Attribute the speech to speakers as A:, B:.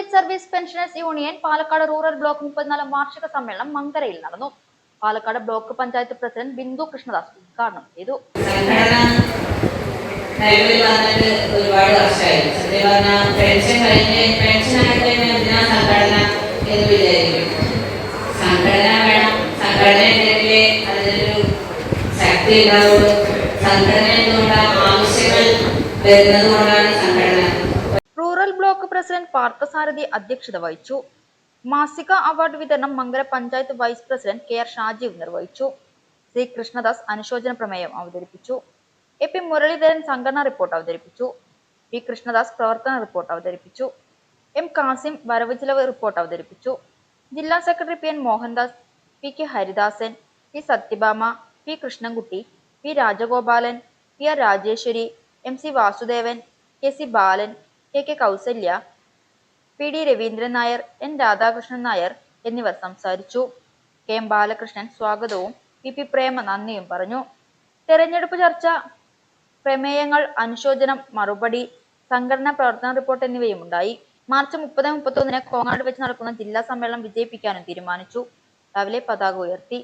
A: State service pensioners union Palakkad rural block മുപ്പത്തിനാലാം വാർഷിക സമ്മേളനം മങ്കരയിൽ നടന്നു. പാലക്കാട് ബ്ലോക്ക് പഞ്ചായത്ത് പ്രസിഡന്റ് ബിന്ദു കൃഷ്ണദാസ് ഉദ്ഘാടനം ചെയ്തു.
B: ഒരുപാട് പെൻഷൻ പെൻഷൻ സംഘടന ആവശ്യങ്ങൾ വരുന്നത് കൊണ്ടാണ് സംഘടന
A: റൂറൽ ബ്ലോക്ക് പ്രസിഡന്റ് പാർത്ഥസാരഥി അധ്യക്ഷത വഹിച്ചു. മാസിക അവാർഡ് വിതരണം Mangala panchayat vice president K R Shajeev നിർവഹിച്ചു. സി കൃഷ്ണദാസ് അനുശോചന പ്രമേയം അവതരിപ്പിച്ചു. എ പി മുരളീധരൻ സംഘടനാ റിപ്പോർട്ട് അവതരിപ്പിച്ചു. പി കൃഷ്ണദാസ് പ്രവർത്തന റിപ്പോർട്ട് അവതരിപ്പിച്ചു. എം കാസിം വരവ് ചിലവ് റിപ്പോർട്ട് അവതരിപ്പിച്ചു. ജില്ലാ secretary P N Mohandas P K Haridasan P Sathyabhama P Krishnankutty P Rajagopalan P R Rajeswari M C Vasudevan K C Balan K K Kausalya P D Raveendran Nair N Radhakrishnan Nair എന്നിവർ സംസാരിച്ചു. K M Balakrishnan സ്വാഗതവും P P പ്രേമ നന്ദിയും പറഞ്ഞു. തെരഞ്ഞെടുപ്പ് ചർച്ച പ്രമേയങ്ങൾ അനുശോചനം മറുപടി സംഘടനാ പ്രവർത്തന റിപ്പോർട്ട് എന്നിവയും ഉണ്ടായി. മാർച്ച് മുപ്പത് മുപ്പത്തൊന്നിന് കോങ്ങാട് വെച്ച് നടക്കുന്ന ജില്ലാ സമ്മേളനം വിജയിപ്പിക്കാനും തീരുമാനിച്ചു. രാവിലെ പതാക ഉയർത്തി.